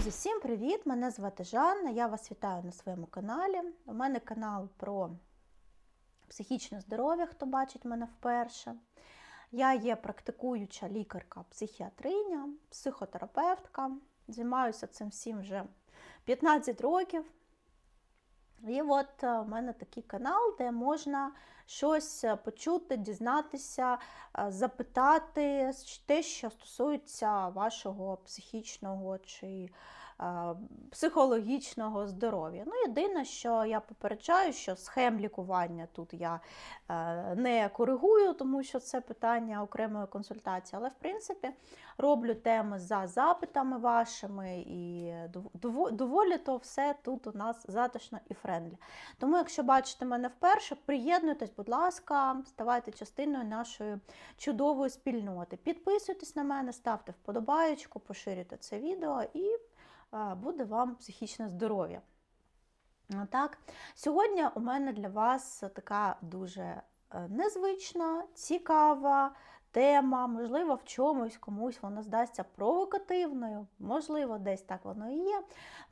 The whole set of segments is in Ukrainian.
Друзі, всім привіт! Мене звати Жанна. Я вас вітаю на своєму каналі. У мене канал про психічне здоров'я, хто бачить мене вперше. Я є практикуюча лікарка-психіатриня, психотерапевтка. Займаюся цим всім вже 15 років. І от е, в мене такий канал, де можна щось е, почути, дізнатися, е, запитати те, що стосується вашого психічного чи психологічного здоров'я. Ну, єдине, що я попереджаю, що схем лікування тут я е, не коригую, тому що це питання окремої консультації, але в принципі роблю теми за запитами вашими, і доволі то все тут у нас затишно і френдлі. Тому, якщо бачите мене вперше, приєднуйтесь, будь ласка, ставайте частиною нашої чудової спільноти. Підписуйтесь на мене, ставте вподобаєчку, поширюйте це відео і буде вам психічне здоров'я. Так, сьогодні у мене для вас така дуже е, незвична, цікава тема, можливо, в чомусь комусь вона здасться провокативною, можливо, десь так воно і є,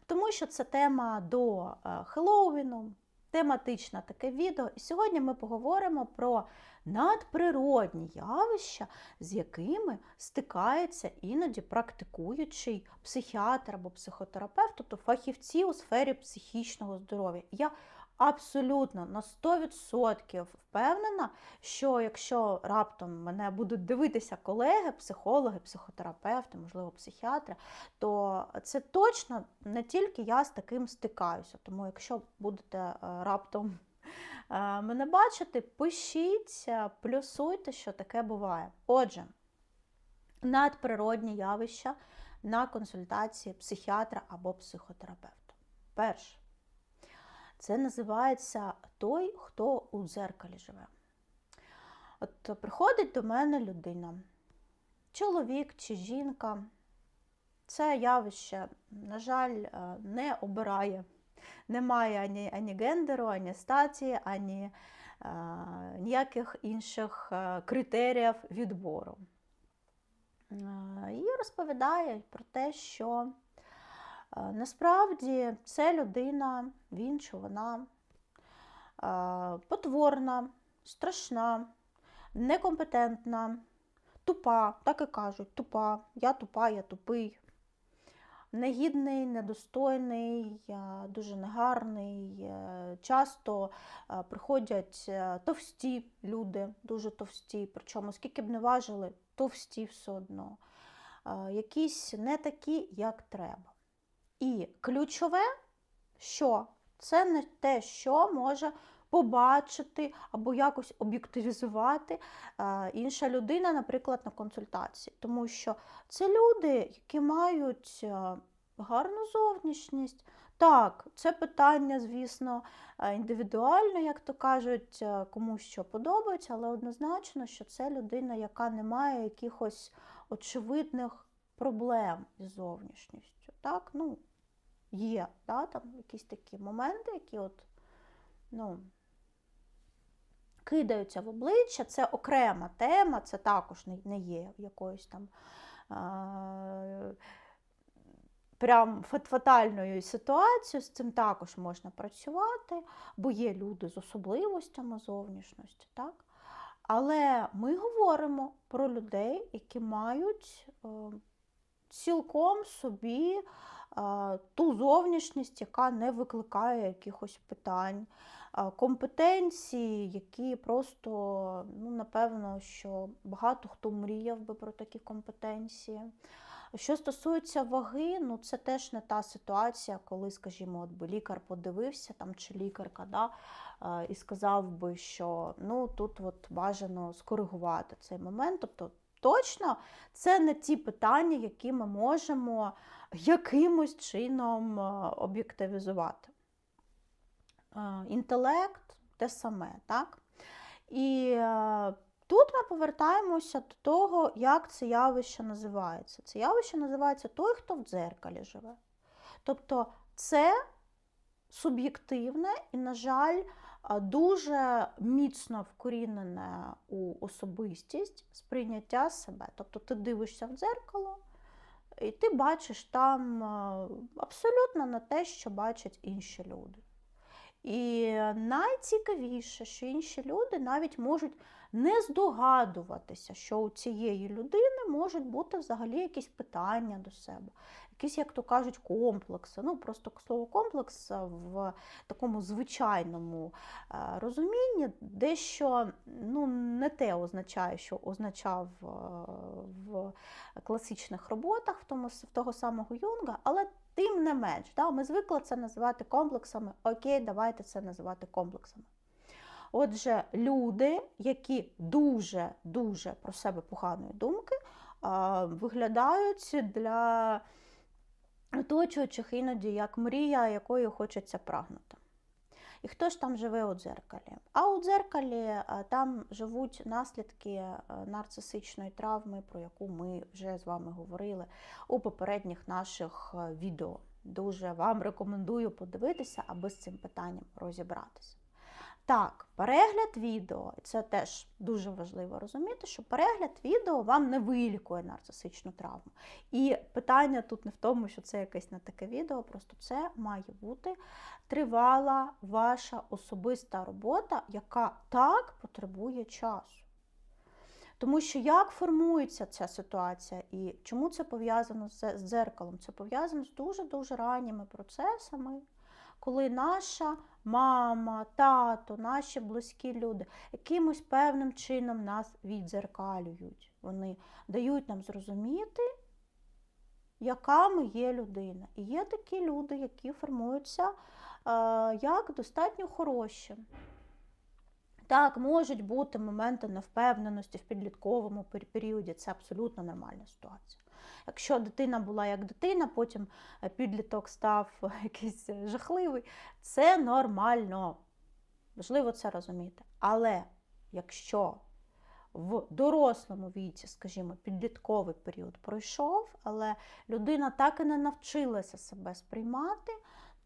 тому що це тема до е, Хеллоуіну, тематичне таке відео. І сьогодні ми поговоримо про надприродні явища, з якими стикається іноді практикуючий психіатр або психотерапевт, тобто фахівці у сфері психічного здоров'я. Я абсолютно на 100% впевнена, що якщо раптом мене будуть дивитися колеги, психологи, психотерапевти, можливо, психіатри, то це точно не тільки я з таким стикаюся. Тому, якщо будете е, раптом мене бачити, пишіть, е, плюсуйте, що таке буває. Отже, надприродні явища на консультації психіатра або психотерапевта. Перше. Це називається той, хто у дзеркалі живе. От приходить до мене людина, чоловік чи жінка. Це явище, на жаль, е, не обирає. Немає ані, ані гендеру, ані статі, ані е, ніяких інших е, критеріїв відбору. Е, і розповідає про те, що е, насправді це людина, він чи вона е, потворна, страшна, некомпетентна, тупа, так і кажуть, тупа, я тупа, я тупий, негідний, недостойний, е, дуже негарний. е, Часто е, приходять товсті люди, дуже товсті, причому скільки б не важили, товсті все одно. Якісь не такі, як треба. І ключове, що це не те, що може побачити або якось об'єктивізувати е, інша людина, наприклад, на консультації. Тому що це люди, які мають е, гарну зовнішність. Так, це питання, звісно, е, індивідуально, як то кажуть, комусь що подобається, але однозначно, що це людина, яка не має якихось очевидних проблем із зовнішністю. Так, ну, є да, там якісь такі моменти, які от, ну, кидаються в обличчя, це окрема тема, це також не, є якоюсь там а, прям фатальною ситуацією, з цим також можна працювати, бо є люди з особливостями зовнішності. Так? Але ми говоримо про людей, які мають е, цілком собі е, ту зовнішність, яка не викликає якихось питань, е, компетенції, які просто, ну, напевно, що багато хто мріяв би про такі компетенції. Що стосується ваги, ну це теж не та ситуація, коли, скажімо, от би лікар подивився там чи лікарка, да, і сказав би, що ну тут от бажано скоригувати цей момент. Тобто точно це не ті питання, які ми можемо якимось чином об'єктивізувати. Е, Інтелект те саме, так? І е, тут ми повертаємося до того, як це явище називається. Це явище називається той, хто в дзеркалі живе. Тобто це суб'єктивне і, на жаль, дуже міцно вкорінене у особистість сприйняття себе. Тобто ти дивишся в дзеркало і ти бачиш там е, абсолютно не те, що бачать інші люди. І найцікавіше, що інші люди навіть можуть не здогадуватися, що у цієї людини можуть бути взагалі якісь питання до себе, якісь, як то кажуть, комплекси. Ну, просто слово комплекс в такому звичайному е, розумінні, дещо ну, не те означає, що означав е, в класичних роботах в тому, в того самого Юнга, але тим не менш, да, ми звикли це називати комплексами. Окей, давайте це називати комплексами. Отже, люди, які дуже-дуже про себе поганої думки, виглядають для оточуючих іноді як мрія, якою хочеться прагнути. І хто ж там живе у дзеркалі? А у дзеркалі там живуть наслідки нарцисичної травми, про яку ми вже з вами говорили у попередніх наших відео. Дуже вам рекомендую подивитися, аби з цим питанням розібратися. Так, перегляд відео, це теж дуже важливо розуміти, що перегляд відео вам не вилікує нарцисичну травму. І питання тут не в тому, що це якесь не таке відео, просто це має бути тривала ваша особиста робота, яка так потребує часу. Тому що як формується ця ситуація і чому це пов'язано з дзеркалом? Це пов'язано з дуже-дуже ранніми процесами, коли наша мама, тато, наші близькі люди якимось певним чином нас віддзеркалюють. Вони дають нам зрозуміти, яка ми є людина. І є такі люди, які формуються е, як достатньо хороші. Так, можуть бути моменти невпевненості в підлітковому періоді, це абсолютно нормальна ситуація. Якщо дитина була як дитина, потім е, підліток став якийсь жахливий, це нормально. Важливо це розуміти. Але якщо в дорослому віці, скажімо, підлітковий період пройшов, але людина так і не навчилася себе сприймати,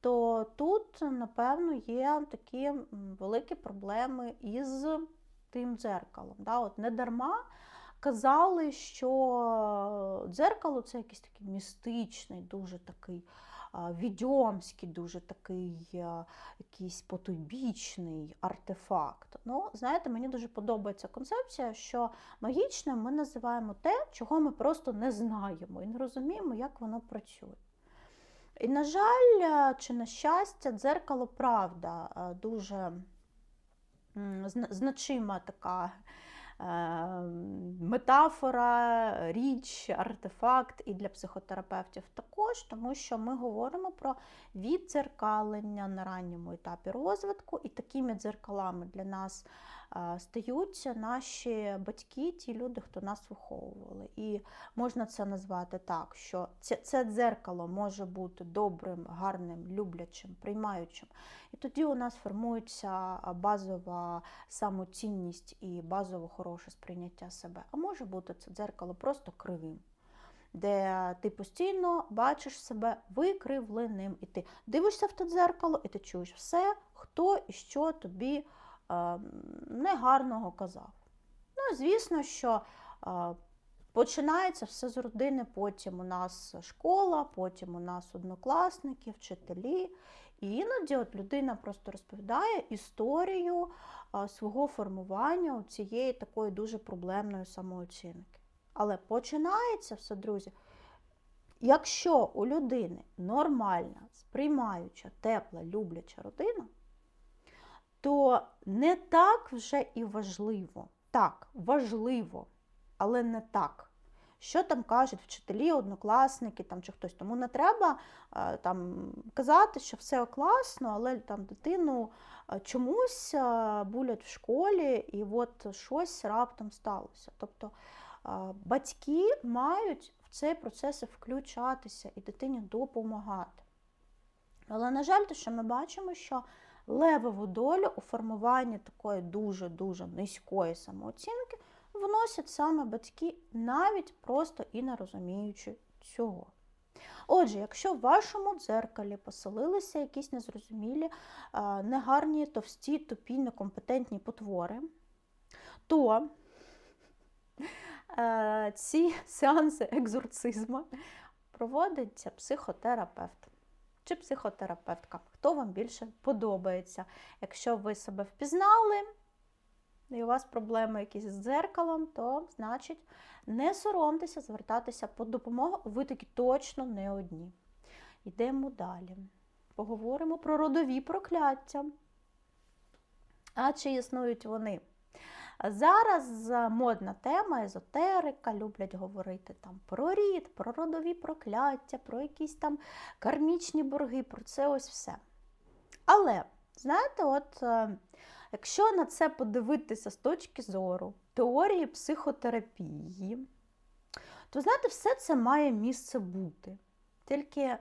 то тут, напевно, є такі великі проблеми із тим дзеркалом. Да? От Не дарма казали, що дзеркало це якийсь такий містичний, дуже такий відьомський, дуже такий якийсь потойбічний артефакт. Ну, знаєте, мені дуже подобається концепція, що магічним ми називаємо те, чого ми просто не знаємо і не розуміємо, як воно працює. І, на жаль, чи на щастя, дзеркало правда дуже значима така метафора, річ, артефакт і для психотерапевтів також, тому що ми говоримо про віддзеркалення на ранньому етапі розвитку, і такими дзеркалами для нас стають наші батьки, ті люди, хто нас виховували. І можна це назвати так, що це, це дзеркало може бути добрим, гарним, люблячим, приймаючим. І тоді у нас формується базова самоцінність і базово хороше сприйняття себе. А може бути це дзеркало просто кривим. Де ти постійно бачиш себе викривленим, і ти дивишся в те дзеркало, і ти чуєш все, хто і що тобі негарного казав. Ну, звісно, що е, починається все з родини, потім у нас школа, потім у нас однокласники, вчителі. І іноді от людина просто розповідає історію е, свого формування цієї такої дуже проблемної самооцінки. Але починається все, друзі. Якщо у людини нормальна, сприймаюча, тепла, любляча родина, то не так вже і важливо. Так, важливо, але не так. Що там кажуть вчителі, однокласники там, чи хтось. Тому не треба е, там, казати, що все класно, але там дитину е, чомусь е, булять в школі, і от щось раптом сталося. Тобто батьки мають в цей процес включатися і дитині допомагати. Але, на жаль, те, що ми бачимо, що левову долю у формуванні такої дуже-дуже низької самооцінки вносять саме батьки, навіть просто і не розуміючи цього. Отже, якщо в вашому дзеркалі поселилися якісь незрозумілі, негарні, товсті, тупі, некомпетентні потвори, то е, ці сеанси екзорцизму проводить психотерапевт чи психотерапевтка. Хто вам більше подобається? Якщо ви себе впізнали, і у вас проблеми якісь з дзеркалом, то значить не соромтеся звертатися по допомогу, ви таки точно не одні. Йдемо далі. Поговоримо про родові прокляття. А чи існують вони? Зараз модна тема, езотерика, люблять говорити там про рід, про родові прокляття, про якісь там кармічні борги, про це ось все. Але, знаєте, от е, якщо на це подивитися з точки зору теорії психотерапії, то знаєте, все це має місце бути. Тільки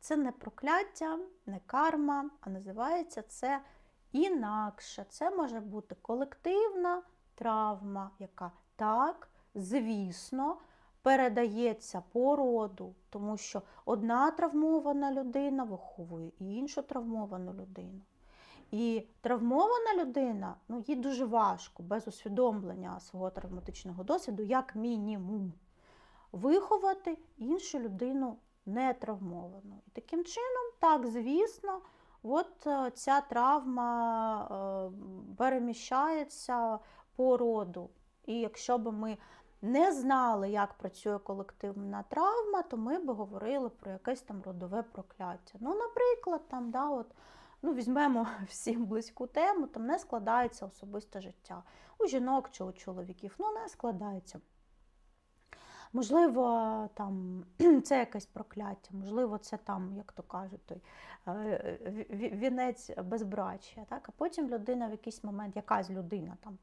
це не прокляття, не карма, а називається це інакше. Це може бути колективна травма, яка так, звісно, передається по роду, тому що одна травмована людина виховує іншу травмовану людину. І травмована людина, ну, їй дуже важко, без усвідомлення свого травматичного досвіду, як мінімум, виховати іншу людину не травмовану. І таким чином, так, звісно, от е, ця травма е, переміщається по роду. І якщо б ми не знали, як працює колективна травма, то ми б говорили про якесь там родове прокляття. Ну, наприклад, там, да, от, ну, візьмемо всім близьку тему, там не складається особисте життя. У жінок чи у чоловіків, ну не складається. Можливо, там це якесь прокляття, можливо, це там, як то кажуть, той е, вінець безбрачя. Так? А потім людина в якийсь момент, якась людина, там,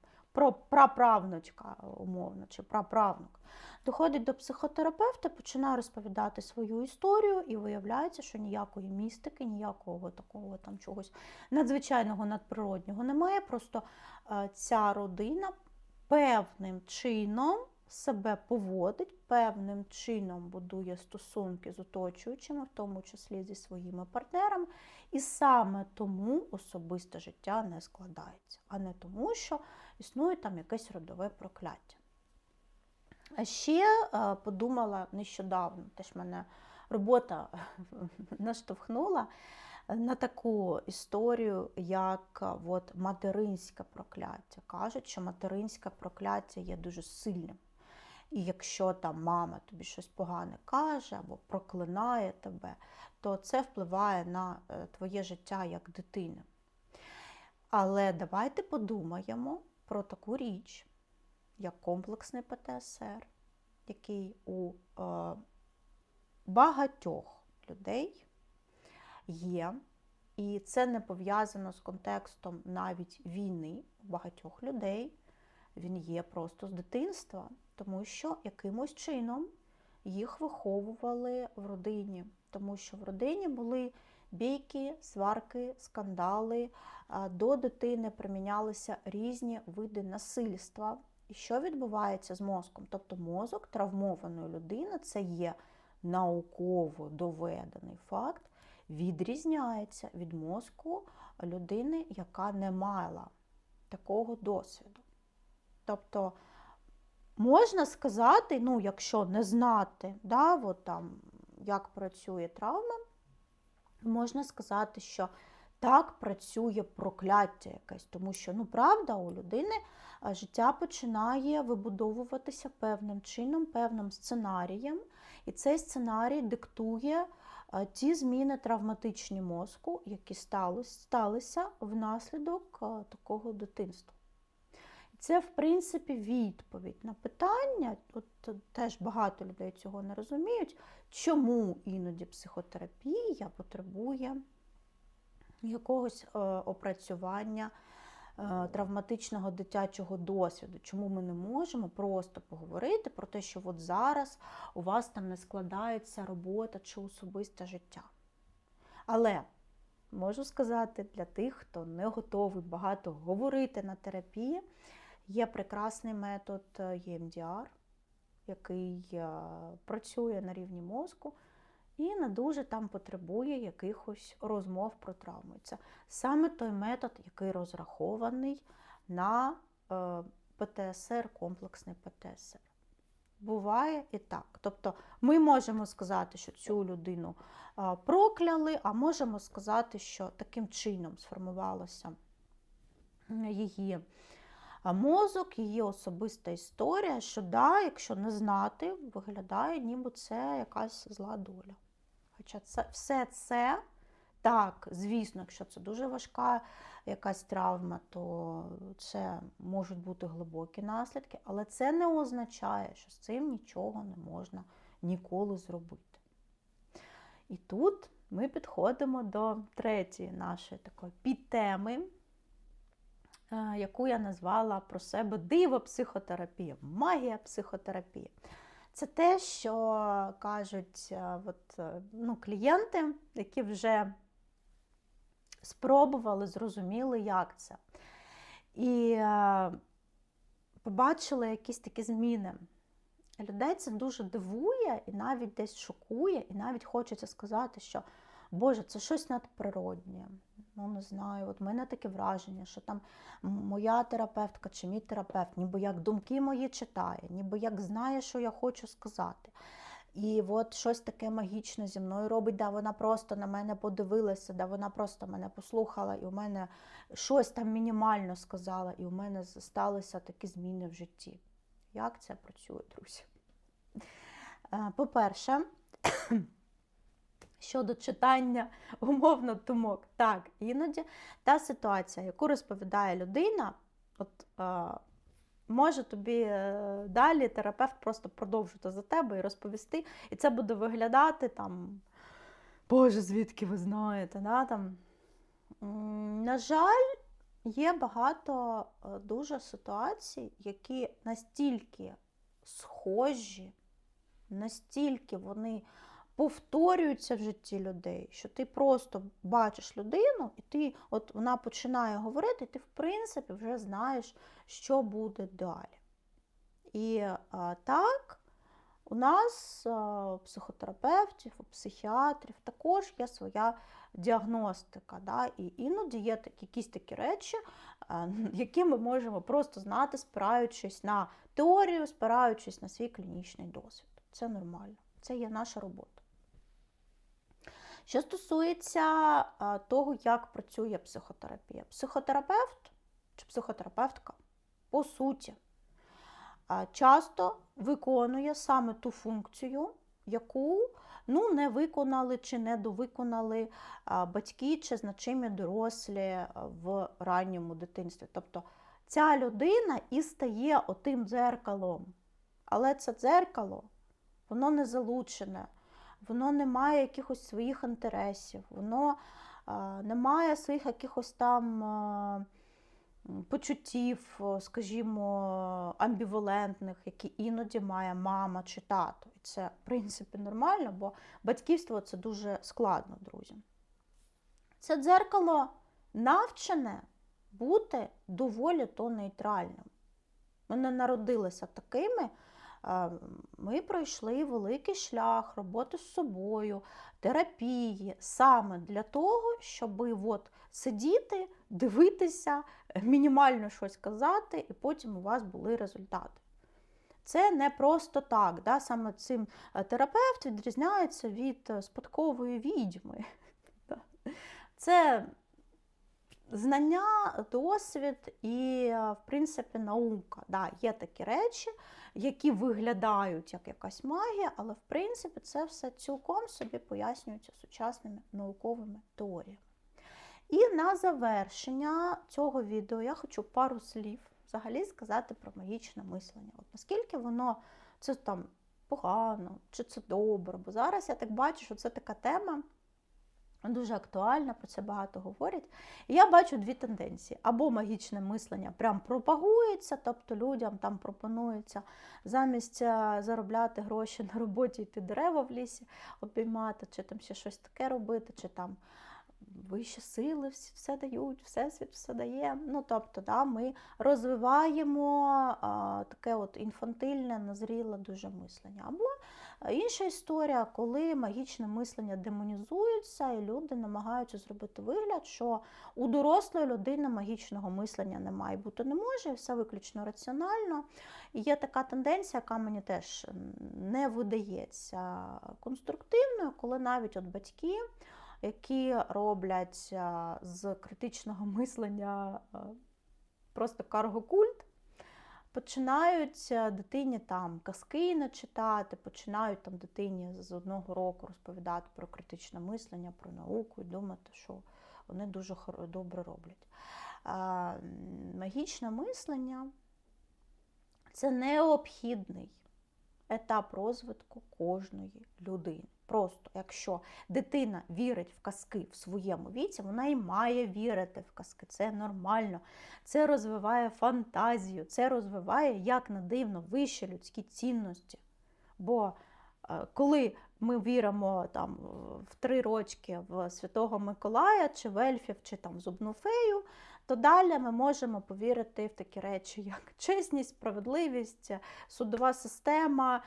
праправнучка, умовно, чи праправнук, доходить до психотерапевта, починає розповідати свою історію, і виявляється, що ніякої містики, ніякого такого там чогось надзвичайного надприроднього немає. Просто е, ця родина певним чином себе поводить, певним чином будує стосунки з оточуючими, в тому числі зі своїми партнерами, і саме тому особисте життя не складається, а не тому, що існує там якесь родове прокляття. А ще е, подумала нещодавно, теж мене робота наштовхнула на таку історію, як е, от, материнське прокляття. Кажуть, що материнське прокляття є дуже сильним. І якщо там мама тобі щось погане каже або проклинає тебе, то це впливає на е, твоє життя як дитини. Але давайте подумаємо про таку річ, як комплексний ПТСР, який у е, багатьох людей є. І це не пов'язано з контекстом навіть війни у багатьох людей. Він є просто з дитинства тому що якимось чином їх виховували в родині, тому що в родині були бійки, сварки, скандали, до дитини примінялися різні види насильства. І що відбувається з мозком? Тобто мозок травмованої людини це є науково доведений факт, відрізняється від мозку людини, яка не мала такого досвіду. Тобто Можна сказати, ну, якщо не знати, да, от там, як працює травма, можна сказати, що так працює прокляття якесь, тому що, ну, правда, у людини життя починає вибудовуватися певним чином, певним сценарієм, і цей сценарій диктує ті зміни травматичні мозку, які сталися внаслідок такого дитинства. Це, в принципі, відповідь на питання, от теж багато людей цього не розуміють, чому іноді психотерапія потребує якогось е, опрацювання е, травматичного дитячого досвіду. Чому ми не можемо просто поговорити про те, що от зараз у вас там не складається робота чи особисте життя. Але можу сказати для тих, хто не готовий багато говорити на терапії. Є прекрасний метод е, який е, працює на рівні мозку і не дуже там потребує якихось розмов про травму. Це саме той метод, який розрахований на е, ПТСР, комплексний ПТСР. буває і так. Тобто ми можемо сказати, що цю людину прокляли, а можемо сказати, що таким чином сформувалося її а, мозок, її особиста історія, що да, якщо не знати, виглядає, ніби це якась зла доля. Хоча це, все це, так, звісно, якщо це дуже важка якась травма, то це можуть бути глибокі наслідки, але це не означає, що з цим нічого не можна ніколи зробити. І тут ми підходимо до третьої нашої такої підтеми, яку я назвала про себе диво психотерапія, магія психотерапії. Це те, що кажуть е, от, е, ну, клієнти, які вже спробували, зрозуміли, як це. І е, побачили якісь такі зміни. Людей це дуже дивує і навіть десь шокує, і навіть хочеться сказати, що Боже, це щось надприроднє. Ну, не знаю, от в мене таке враження, що там моя терапевтка чи мій терапевт, ніби як думки мої читає, ніби як знає, що я хочу сказати. І от щось таке магічне зі мною робить, да вона просто на мене подивилася, да вона просто мене послухала, і у мене щось там мінімально сказала, і у мене сталися такі зміни в житті. Як це працює, друзі? Е, По-перше, щодо читання умовно думок, так, іноді та ситуація, яку розповідає людина, от е, може тобі е, далі терапевт просто продовжити за тебе і розповісти, і це буде виглядати там, Боже, звідки ви знаєте? Да, там. На жаль, є багато е, дуже ситуацій, які настільки схожі, настільки вони повторюються в житті людей, що ти просто бачиш людину, і ти, от вона починає говорити, і ти, в принципі, вже знаєш, що буде далі. І а, так, у нас, а, у психотерапевтів, у психіатрів також є своя діагностика. Да? І іноді є такі, якісь такі речі, а, які ми можемо просто знати, спираючись на теорію, спираючись на свій клінічний досвід. Це нормально, це є наша робота. Що стосується того, як працює психотерапія, психотерапевт чи психотерапевтка, по суті, часто виконує саме ту функцію, яку ну, не виконали чи не довиконали батьки чи значимі дорослі в ранньому дитинстві. Тобто ця людина і стає отим дзеркалом. Але це дзеркало, воно не залучене воно не має якихось своїх інтересів, воно не має своїх якихось там почуттів, скажімо, амбівалентних, які іноді має мама чи тато. І це, в принципі, нормально, бо батьківство це дуже складно, друзі. Це дзеркало навчене бути доволі то нейтральним. Ми не народилися такими. Ми пройшли великий шлях роботи з собою, терапії саме для того, щоб от сидіти, дивитися, мінімально щось казати, і потім у вас були результати. Це не просто так. Да? Саме цим терапевт відрізняється від спадкової відьми. Це знання, досвід і, в принципі, наука. Да, Є такі речі, які виглядають як якась магія, але в принципі це все цілком собі пояснюється сучасними науковими теоріями. І на завершення цього відео я хочу пару слів взагалі сказати про магічне мислення. От Наскільки воно це там погано, чи це добре, бо зараз я так бачу, що це така тема. Дуже актуальна, про це багато говорять. І я бачу дві тенденції. Або магічне мислення прям пропагується, тобто людям там пропонується замість е, заробляти гроші на роботі йти дерева в лісі, обіймати, чи там ще щось таке робити, чи там вищі сили все дають, всесвіт все дає. Ну, тобто, да, ми розвиваємо а, таке от інфантильне, назріле дуже мислення. Або Інша історія, коли магічне мислення демонізується, і люди намагаються зробити вигляд, що у дорослої людини магічного мислення немає бути не може, все виключно раціонально. І є така тенденція, яка мені теж не видається конструктивною, коли навіть от батьки, які роблять з критичного мислення просто каргокульт, починають е, дитині там казки начитати, починають там дитині з одного року розповідати про критичне мислення, про науку і думати, що вони дуже добре роблять. Магічне мислення це необхідний етап розвитку кожної людини. Просто якщо дитина вірить в казки в своєму віці, вона і має вірити в казки. Це нормально. Це розвиває фантазію, це розвиває, як не дивно, вищі людські цінності. Бо е, коли ми віримо там в три рочки в Святого Миколая, чи в Ельфів, чи там в Зубну фею, то далі ми можемо повірити в такі речі, як чесність, справедливість, судова система,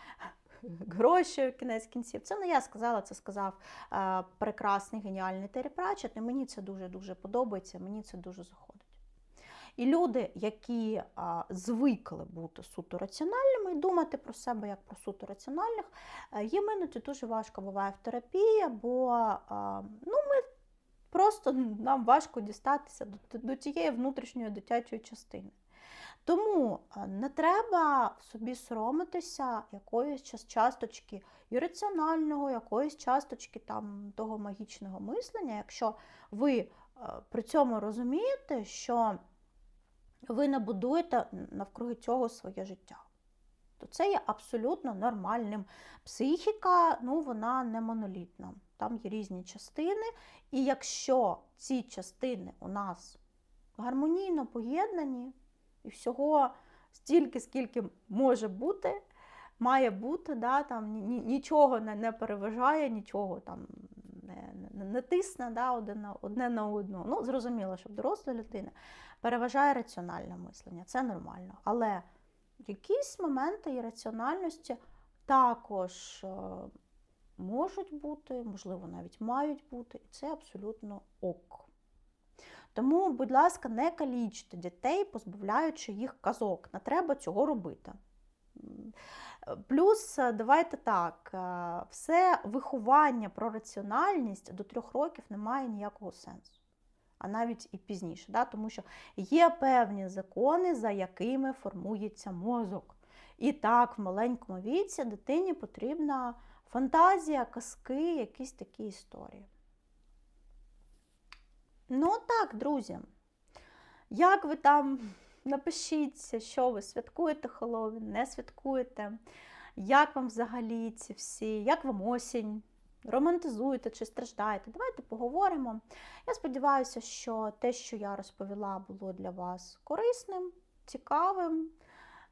гроші, в кінець кінців. Це не я сказала, це сказав е, прекрасний геніальний Террі Пратчетт, і мені це дуже-дуже подобається, мені це дуже заходить. І люди, які а, звикли бути суто раціональними і думати про себе як про суто раціональних, е, їм іноді дуже важко буває в терапії, бо а, ну, просто нам важко дістатися до, до тієї внутрішньої дитячої частини. Тому е, не треба собі соромитися якоїсь часточки ірраціонального, якоїсь часточки там того магічного мислення, якщо ви е, при цьому розумієте, що ви не будуєте навкруги цього своє життя. То це є абсолютно нормальним. Психіка, ну, вона не монолітна. Там є різні частини. І якщо ці частини у нас гармонійно поєднані, і всього стільки, скільки може бути, має бути, да, там, ні- ні- нічого не, не переважає, нічого там не, не, не тисне да, одне, на, одне на одну. Ну, зрозуміло, що в дорослої людини переважає раціональне мислення, це нормально. Але якісь моменти ірраціональності також е, можуть бути, можливо, навіть мають бути, і це абсолютно ок. Тому, будь ласка, не калічте дітей, позбавляючи їх казок. Не треба цього робити. Плюс, е, давайте так, е, все виховання про раціональність до трьох років не має ніякого сенсу. А навіть і пізніше, да? тому що є певні закони, за якими формується мозок. І так, в маленькому віці дитині потрібна фантазія, казки, якісь такі історії. Ну, так, друзі. Як ви там напишіться, що ви святкуєте Хеллоуін, не святкуєте? Як вам взагалі ці всі, як вам осінь? Романтизуєте чи страждаєте? Давайте поговоримо. Я сподіваюся, що те, що я розповіла, було для вас корисним, цікавим,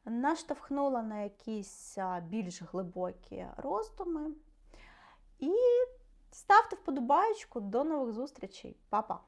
наштовхнула на якісь більш глибокі роздуми. І ставте вподобайку. До нових зустрічей. Па-па!